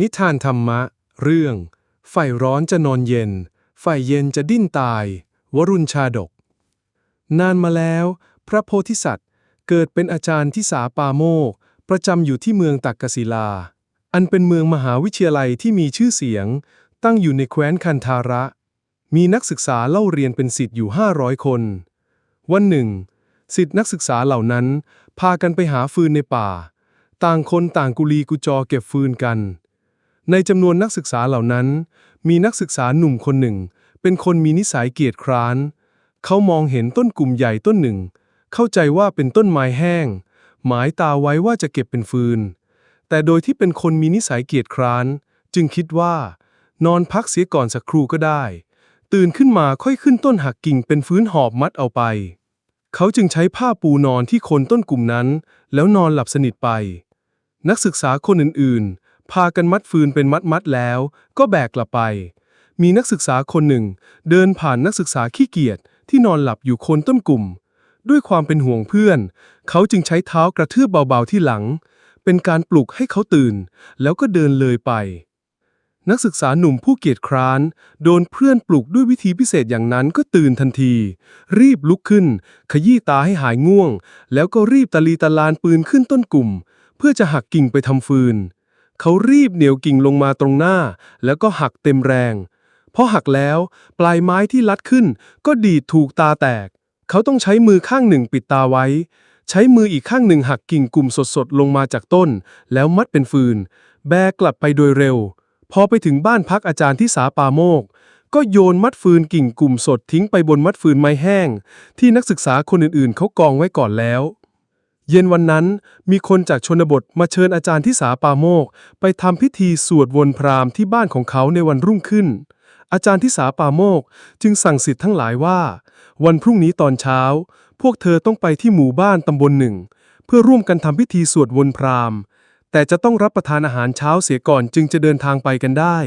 นิทานธรรมะ เรื่อง ไฟร้อนจะนอนเย็น ไฟเย็นจะดิ้นตาย วรุณชาดก นานมาแล้ว พระโพธิสัตว์ เกิดเป็นอาจารย์ที่สาปาโมก ประจำอยู่ที่เมืองตักกศิลา อันเป็นเมืองมหาวิทยาลัยที่มีชื่อเสียง ตั้งอยู่ในแคว้นคันธาระ มีนักศึกษาเล่าเรียนเป็นสิทธิ์อยู่ 500 คน วันหนึ่งสิทธินักศึกษาเหล่านั้น พากันไปหาฟืนในป่า ต่างคนต่างกุลีกุจอเก็บฟืนกัน ในจำนวนนักศึกษาเหล่านั้น มีนักศึกษาหนุ่มคนหนึ่ง เป็นคนมีนิสัยเกียจคร้าน เขามองเห็นต้นกลุ่มใหญ่ต้นหนึ่ง เข้าใจว่าเป็นต้นไม้แห้ง หมายตาไว้ว่าจะเก็บเป็นฟืน แต่โดยที่เป็นคนมีนิสัยเกียจคร้าน จึงคิดว่า นอนพักเสียก่อนสักครู่ก็ได้ ตื่นขึ้นมาค่อยขึ้นต้นหักกิ่งเป็นฟื้นหอบมัดเอาไป เขาจึงใช้ผ้าปูนอนที่คนต้นกลุ่มนั้น แล้วนอนหลับสนิทไป นักศึกษาคนอื่นๆ พากันมัดฟืนเป็นมัดๆแล้ว ก็แบกกลับไป มีนักศึกษาคนหนึ่ง เดินผ่านนักศึกษาขี้เกียจที่นอนหลับอยู่คนต้นกลุ่ม ด้วยความเป็นห่วงเพื่อน เขาจึงใช้เท้ากระทืบเบาๆที่หลัง เป็นการปลุกให้เขาตื่น แล้วก็เดินเลยไป นักศึกษาหนุ่มผู้เกียจคร้าน โดนเพื่อนปลุกด้วยวิธีพิเศษอย่างนั้นก็ตื่นทันที รีบลุกขึ้น ขยี้ตาให้หายง่วง แล้วก็รีบตะลีตะลานปืนขึ้นต้นกลุ่ม เพื่อจะหักกิ่งไปทำฟืน เขารีบเหนี่ยวกิ่งลงมาตรงหน้า แล้วก็หักเต็มแรงพอหักแล้วปลายไม้ที่ลัดขึ้น ก็ดีดถูกตาแตก เขาต้องใช้มือข้างหนึ่งปิดตาไว้ ใช้มืออีกข้างหนึ่งหักกิ่งกลุ่มสดๆ ลงมาจากต้น แล้วมัดเป็นฟืน แบกกลับไปโดยเร็ว พอไปถึงบ้านพักอาจารย์ที่สาปาโมก ก็โยนมัดฟืนกิ่งกลุ่มสดทิ้งไปบนมัดฟืนไม้แห้ง ที่นักศึกษาคนอื่นๆ เขากองไว้ก่อนแล้ว เย็นวันนั้นมีคนจากชนบทมาเชิญอาจารย์ที่สาปาโมก ไปทำพิธีสวดวนพราหมณ์ที่บ้านของเขาในวันรุ่งขึ้น อาจารย์ที่สาปาโมกจึงสั่งสิทธิ์ทั้งหลายว่า วันพรุ่งนี้ตอนเช้า พวกเธอต้องไปที่หมู่บ้านตำบลหนึ่ง เพื่อร่วมกันทำพิธีสวดวนพราหมณ์แต่จะต้องรับประทานอาหารเช้าเสียก่อนจึงจะเดินทางไปกันได้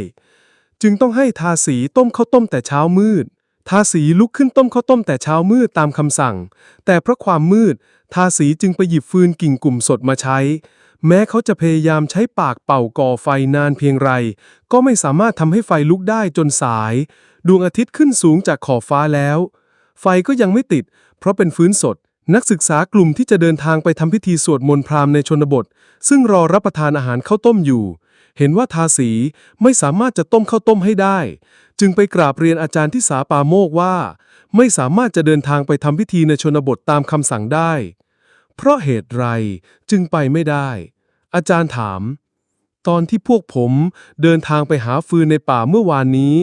จึงต้องให้ทาสีต้มข้าวต้มแต่เช้ามืด ทาสีลุกขึ้นต้มข้าวต้มแต่เช้ามืดตามคำสั่ง แต่เพราะความมืด ทาสีจึงไปหยิบฟืนกิ่งกลุ่มสดมาใช้ แม้เขาจะพยายามใช้ปากเป่าก่อไฟนานเพียงไร ก็ไม่สามารถทำให้ไฟลุกได้จนสาย ดวงอาทิตย์ขึ้นสูงจากขอบฟ้าแล้ว ไฟก็ยังไม่ติด เพราะเป็นฟื้นสด นักศึกษากลุ่มที่จะเดินทางไปทำพิธีสวดมนต์พราหมณ์ในชนบท ซึ่งรอรับประทานอาหารข้าวต้มอยู่ เห็นว่าทาสีไม่สามารถจะต้มข้าวต้มให้ได้ จึงไปกราบเรียนอาจารย์ที่สาปาโมกว่า ไม่สามารถจะเดินทางไปทำพิธีในชนบทตามคำสั่งได้ เพราะเหตุไรจึงไปไม่ได้ อาจารย์ถาม ตอนที่พวกผมเดินทางไปหาฟืนในป่าเมื่อวานนี้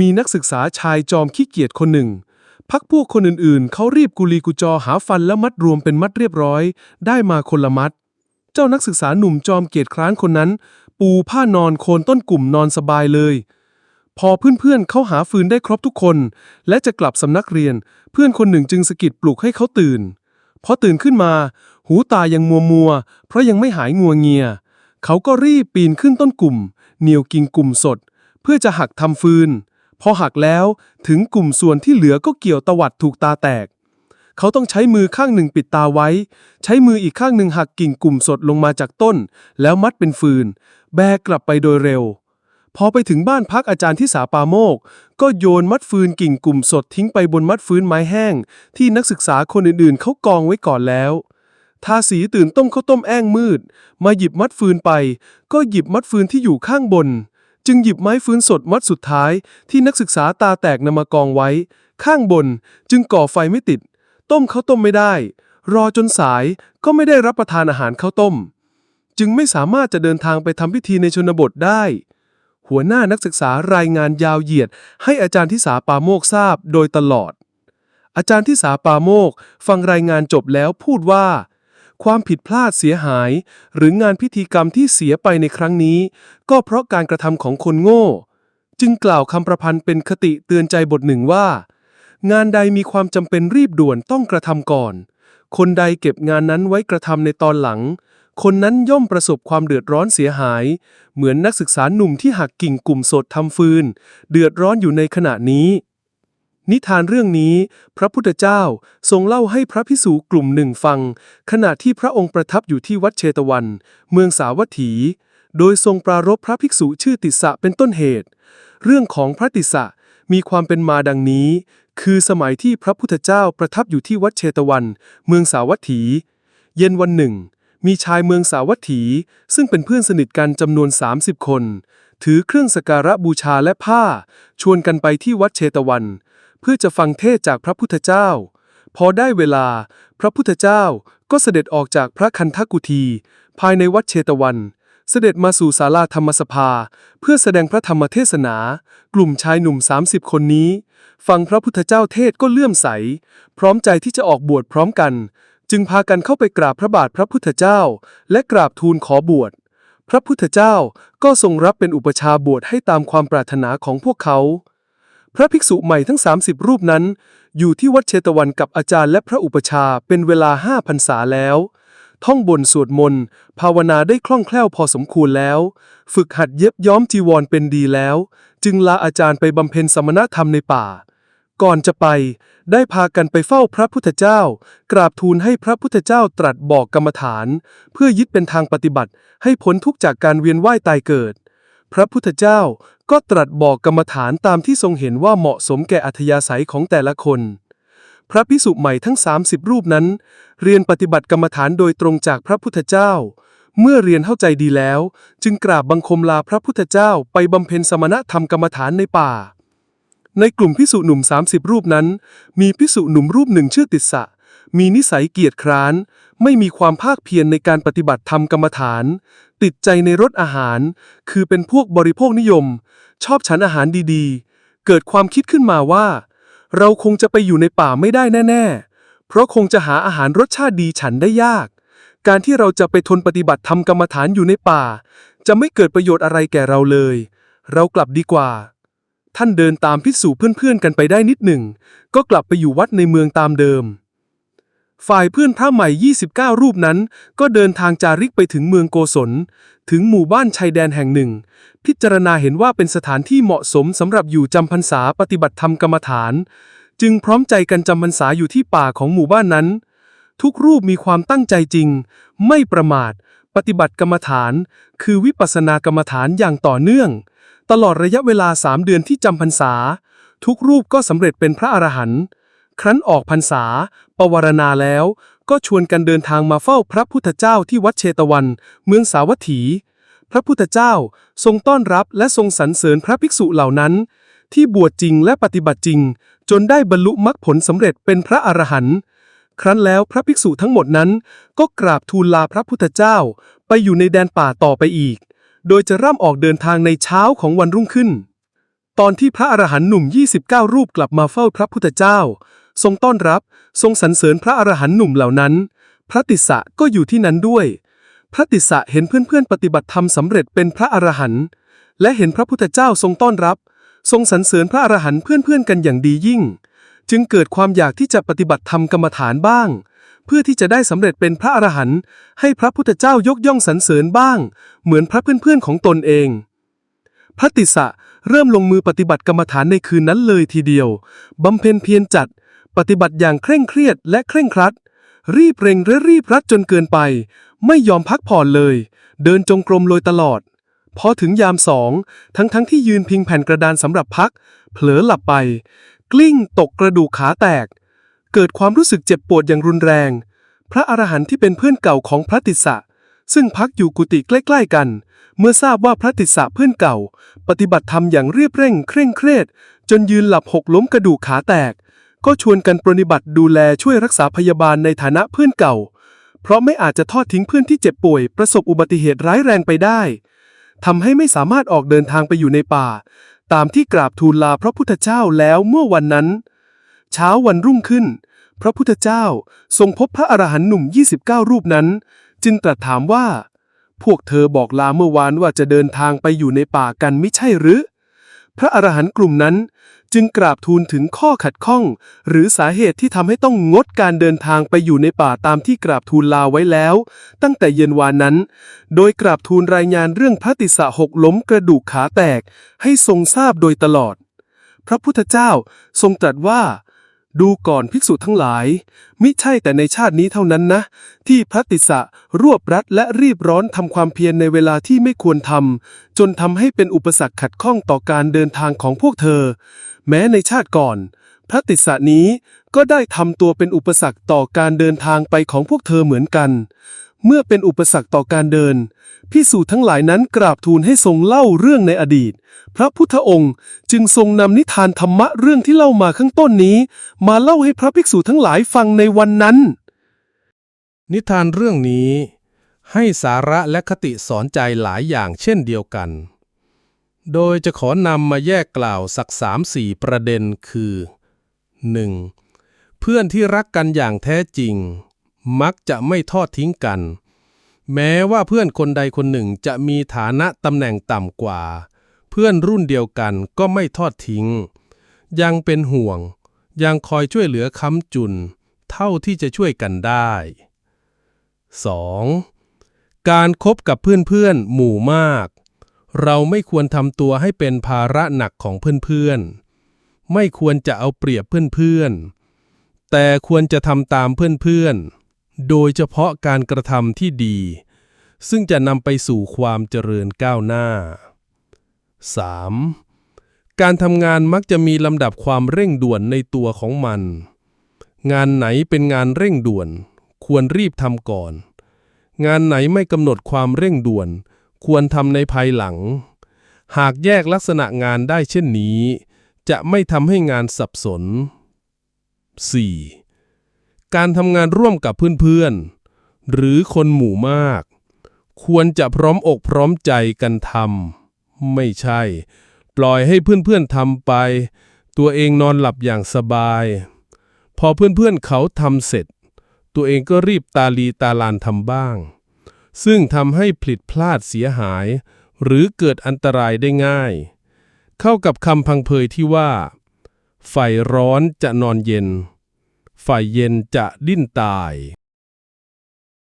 มีนักศึกษาชายจอมขี้เกียจคนหนึ่งพักพวกคนอื่นๆ เขารีบกุลีกุจอหาฟันและมัดรวมเป็นมัดเรียบร้อย ได้มาคนละมัด เจ้านักศึกษาหนุ่มจอมเกียจคร้านคนนั้น ปูผ้านอนโคนต้นกลุ่มนอนสบายเลย พอเพื่อนๆเขาหาฟืนได้ครบทุกคน และจะกลับสำนักเรียน เพื่อนคนหนึ่งจึงสะกิดปลุกให้เขาตื่นพอตื่นขึ้นมา หูตายังมัวมัวๆเพราะยังไม่หายงัวเงีย เขาก็รีบปีนขึ้นต้นกลุ่ม เหนียวกิ่งกลุ่มสด เพื่อจะหักทำฟืน พอหักแล้วถึงกลุ่มส่วนที่เหลือก็เกี่ยวตวัดถูกตาแตก เขาต้องใช้มือข้างหนึ่งปิดตาไว้ ใช้มืออีกข้างหนึ่งหักกิ่งกลุ่มสดลงมาจากต้น แล้วมัดเป็นฟืนแบกกลับไปโดยเร็ว พอไปถึงบ้านพักอาจารย์ที่สาปาโมก ก็โยนมัดฟืนกิ่งกลุ่มสดทิ้งไปบนมัดฟืนไม้แห้ง ที่นักศึกษาคนอื่นๆเขากองไว้ก่อนแล้วทาสีตื่นต้มข้าวต้มแอ้งมืด มาหยิบมัดฟืนไป ก็หยิบมัดฟืนที่อยู่ข้างบน จึงหยิบไม้ฟืนสดมัดสุดท้าย ที่นักศึกษาตาแตกนำมากองไว้ ข้างบน จึงก่อไฟไม่ติด ต้มข้าวต้มไม่ได้ รอจนสายก็ไม่ได้รับประทานอาหารข้าวต้ม จึงไม่สามารถจะเดินทางไปทำพิธีในชนบทได้ หัวหน้านักศึกษารายงานยาวเหยียด ให้อาจารย์ที่สาปาโมกทราบโดยตลอด อาจารย์ที่สาปาโมกฟังรายงานจบแล้วพูดว่า ความผิดพลาดเสียหาย หรืองานพิธีกรรมที่เสียไปในครั้งนี้ ก็เพราะการกระทำของคนโง่ จึงกล่าวคำประพันธ์เป็นคติเตือนใจบทหนึ่งว่า งานใดมีความจำเป็นรีบด่วนต้องกระทำก่อนคนใดเก็บงานนั้นไว้กระทำในตอนหลัง คนนั้นย่อมประสบความเดือดร้อนเสียหาย เหมือนนักศึกษาหนุ่มที่หักกิ่งกลุ่มสดทำฟืน เดือดร้อนอยู่ในขณะนี้ นิทานเรื่องนี้ พระพุทธเจ้าทรงเล่าให้พระพิสูกลุ่มหนึ่งฟัง ขณะที่พระองค์ประทับอยู่ที่วัดเชตวัน เมืองสาวัตถี โดยทรงปรารภพระภิกษุชื่อติสสะเป็นต้นเหตุ เรื่องของพระติสสะมีความเป็นมาดังนี้ คือสมัยที่พระพุทธเจ้าประทับอยู่ที่วัดเชตวัน เมืองสาวัตถี เย็นวันหนึ่ง มีชายเมืองสาวัตถี ซึ่งเป็นเพื่อนสนิทกันจำนวน 30 คน ถือเครื่องสการะบูชาและผ้า ชวนกันไปที่วัดเชตวัน เพื่อจะฟังเทศจากพระพุทธเจ้า พอได้เวลา พระพุทธเจ้าก็เสด็จออกจากพระคันธกุฏีภายในวัดเชตวัน เสด็จมาสู่ศาลาธรรมสภา เพื่อแสดงพระธรรมเทศนา กลุ่มชายหนุ่ม 30 คนนี้ ฟังพระพุทธเจ้าเทศก็เลื่อมใส พร้อมใจที่จะออกบวชพร้อมกัน จึงพากันเข้าไปกราบพระบาทพระพุทธเจ้า และกราบทูลขอบวช พระพุทธเจ้าก็ทรงรับเป็นอุปชาบวชให้ตามความปรารถนาของพวกเขา พระภิกษุใหม่ทั้ง 30 รูปนั้น อยู่ที่วัดเชตวันกับอาจารย์และพระอุปชาเป็นเวลาห้าพรรษาแล้ว ท่องบนสวดมนต์ภาวนาได้คล่องแคล่วพอสมควรแล้ว ฝึกหัดเย็บย้อมจีวรเป็นดีแล้ว จึงลาอาจารย์ไปบำเพ็ญสมณธรรมในป่า ก่อนจะไป ได้พากันไปเฝ้าพระพุทธเจ้า กราบทูลให้พระพุทธเจ้าตรัสบอกกรรมฐาน เพื่อยึดเป็นทางปฏิบัติ ให้พ้นทุกจากการเวียนว่ายตายเกิด พระพุทธเจ้าก็ตรัสบอกกรรมฐานตามที่ทรงเห็นว่าเหมาะสมแก่อัธยาศัยของแต่ละคน พระพิสุใหม่ทั้ง 30 รูปนั้น เรียนปฏิบัติกรรมฐานโดยตรงจากพระพุทธเจ้า เมื่อเรียนเข้าใจดีแล้ว จึงกราบบังคมลาพระพุทธเจ้าไปบำเพ็ญสมณธรรมกรรมฐานในป่า ในกลุ่มพิสุหนุ่ม 30 รูปนั้น มีพิสุหนุ่มรูปหนึ่งชื่อติสสะ มีนิสัยเกียจคร้าน ไม่มีความภาคเพียรในการปฏิบัติธรรมกรรมฐาน ติดใจในรสอาหาร คือเป็นพวกบริโภคนิยม ชอบฉันอาหารดีๆ เกิดความคิดขึ้นมาว่า เราคงจะไปอยู่ในป่าไม่ได้แน่ ๆ เพราะคงจะหาอาหารรสชาติดีฉันได้ยาก การที่เราจะไปทนปฏิบัติธรรมกรรมฐานอยู่ในป่า จะไม่เกิดประโยชน์อะไรแก่เราเลย เรากลับดีกว่า ท่านเดินตามพิสูจเพื่อนๆกันไปได้นิดหนึ่ง ก็กลับไปอยู่วัดในเมืองตามเดิม ฝ่ายเพื่อนพระใหม่ 29 รูปนั้น ก็เดินทางจาริกไปถึงเมืองโกศล ถึงหมู่บ้านชายแดนแห่งหนึ่ง พิจารณาเห็นว่าเป็นสถานที่เหมาะสมสำหรับอยู่จำพรรษาปฏิบัติธรรมกรรมฐาน จึงพร้อมใจกันจำพรรษาอยู่ที่ป่าของหมู่บ้านนั้น ทุกรูปมีความตั้งใจจริง ไม่ประมาท ปฏิบัติกรรมฐาน คือวิปัสสนากรรมฐานอย่างต่อเนื่อง ตลอดระยะเวลาสามเดือนที่จำพรรษา ทุกรูปก็สำเร็จเป็นพระอรหันต์ครั้นออกพรรษา ปวารณาแล้ว ก็ชวนกันเดินทางมาเฝ้าพระพุทธเจ้าที่วัดเชตวัน เมืองสาวัตถี พระพุทธเจ้าทรงต้อนรับและทรงสรรเสริญพระภิกษุเหล่านั้น ที่บวชจริงและปฏิบัติจริง จนได้บรรลุมรรคผลสำเร็จเป็นพระอรหันต์ครั้นแล้วพระภิกษุทั้งหมดนั้น ก็กราบทูลลาพระพุทธเจ้า ไปอยู่ในแดนป่าต่อไปอีก โดยจะร่ำออกเดินทางในเช้าของวันรุ่งขึ้น ตอนที่พระอรหันต์หนุ่ม 29 รูปกลับมาเฝ้าพระพุทธเจ้า ทรงต้อนรับ ทรงสรรเสริญพระอรหันต์หนุ่มเหล่านั้น พระติสสะก็อยู่ที่นั้นด้วย พระติสสะเห็นเพื่อนๆ ปฏิบัติธรรมสำเร็จเป็นพระอรหันต์ และเห็นพระพุทธเจ้าทรงต้อนรับ ทรงสรรเสริญพระอรหันต์เพื่อนๆกันอย่างดียิ่ง จึงเกิดความอยากที่จะปฏิบัติธรรมกรรมฐานบ้าง เพื่อที่จะได้สำเร็จเป็นพระอรหันต์ให้พระพุทธเจ้ายกย่องสรรเสริญบ้าง เหมือนพระเพื่อนๆของตนเอง พระติสะเริ่มลงมือปฏิบัติกรรมฐานในคืนนั้นเลยทีเดียวบำเพ็ญเพียรจัด ปฏิบัติอย่างเคร่งเครียดและเคร่งครัด รีบเร่งและรีบรัดจนเกินไป ไม่ยอมพักผ่อนเลย เดินจงกรมโดยตลอด พอถึงยามสองทั้งทั้งๆที่ยืนพิงแผ่นกระดานสำหรับพัก เผลอหลับไป กลิ้งตกกระดูกขาแตก เกิดความรู้สึกเจ็บปวดอย่างรุนแรง พระอรหันต์ที่เป็นเพื่อนเก่าของพระติสสะซึ่งพักอยู่กุฏิใกล้ ๆ กัน เมื่อทราบว่าพระติสสะเพื่อนเก่า ปฏิบัติธรรมอย่างเรียบเร่ง เคร่งเครียดจนยืนหลับหกล้มกระดูกขาแตก ก็ชวนกันปรนิบัติดูแลช่วยรักษาพยาบาลในฐานะเพื่อนเก่า เพราะไม่อาจจะทอดทิ้งเพื่อนที่เจ็บป่วย ประสบอุบัติเหตุร้ายแรงไปได้ทำให้ไม่สามารถออกเดินทางไปอยู่ในป่า ตามที่กราบทูลลาพระพุทธเจ้าแล้วเมื่อวันนั้น เช้าวันรุ่งขึ้น พระพุทธเจ้าทรงพบพระอรหันต์หนุ่ม 29 รูปนั้น จึงตรัสถามว่า พวกเธอบอกลาเมื่อวานว่าจะเดินทางไปอยู่ในป่ากันไม่ใช่หรือ พระอรหันต์กลุ่มนั้นจึงกราบทูลถึงข้อขัดข้อง หรือสาเหตุที่ทำให้ต้องงดการเดินทางไปอยู่ในป่าตามที่กราบทูลลาไว้แล้ว ตั้งแต่เย็นวานนั้น โดยกราบทูลรายงานเรื่องพระติสสะหกล้มกระดูกขาแตก ให้ทรงทราบโดยตลอด พระพุทธเจ้าทรงตรัสว่า ดูก่อนภิกษุทั้งหลาย มิใช่แต่ในชาตินี้เท่านั้นนะ ที่พระติสะรวบรัดและรีบร้อนทำความเพียรในเวลาที่ไม่ควรทำจนทำให้เป็นอุปสรรคขัดข้องต่อการเดินทางของพวกเธอ แม้ในชาติก่อน พระติสสะนี้ก็ได้ทำตัวเป็นอุปสรรคต่อการเดินทางไปของพวกเธอเหมือนกัน เมื่อเป็นอุปสรรคต่อการเดินพิสูจน์ทั้งหลายนั้นกราบทูลให้ทรงเล่าเรื่องในอดีต พระพุทธองค์จึงทรงนำนิทานธรรมะเรื่องที่เล่ามาข้างต้นนี้ มาเล่าให้พระภิกษุทั้งหลายฟังในวันนั้น นิทานเรื่องนี้ให้สาระและคติสอนใจหลายอย่างเช่นเดียวกัน โดยจะขอนำมาแยกกล่าวสักสามสี่ประเด็นคือ 1. เพื่อนที่รักกันอย่างแท้จริง มักจะไม่ทอดทิ้งกัน แม้ว่าเพื่อนคนใดคนหนึ่งจะมีฐานะตำแหน่งต่ำกว่า เพื่อนรุ่นเดียวกันก็ไม่ทอดทิ้ง ยังเป็นห่วง ยังคอยช่วยเหลือค้ำจุน เท่าที่จะช่วยกันได้ 2. การคบกับเพื่อนๆหมู่มาก เราไม่ควรทำตัวให้เป็นภาระหนักของเพื่อนๆ ไม่ควรจะเอาเปรียบเพื่อนๆ แต่ควรจะทำตามเพื่อนๆ โดยเฉพาะการกระทำที่ดี ซึ่งจะนำไปสู่ความเจริญก้าวหน้า 3. การทำงานมักจะมีลำดับความเร่งด่วนในตัวของมัน งานไหนเป็นงานเร่งด่วน ควรรีบทำก่อน งานไหนไม่กำหนดความเร่งด่วน ควรทำในภายหลัง หากแยกลักษณะงานได้เช่นนี้ จะไม่ทำให้งานสับสน 4. การทำงานร่วมกับเพื่อนๆ หรือคนหมู่มาก ควรจะพร้อมอกพร้อมใจกันทำไม่ใช่ ปล่อยให้เพื่อนๆทำไป ตัวเองนอนหลับอย่างสบาย พอเพื่อนๆเขาทำเสร็จ ตัวเองก็รีบตาลีตาลานทำบ้าง ซึ่งทำให้ผลิตพลาดเสียหาย หรือเกิดอันตรายได้ง่าย เข้ากับคำพังเพยที่ว่า ไฟร้อนจะนอนเย็น ไฟเย็นจะดิ้นตาย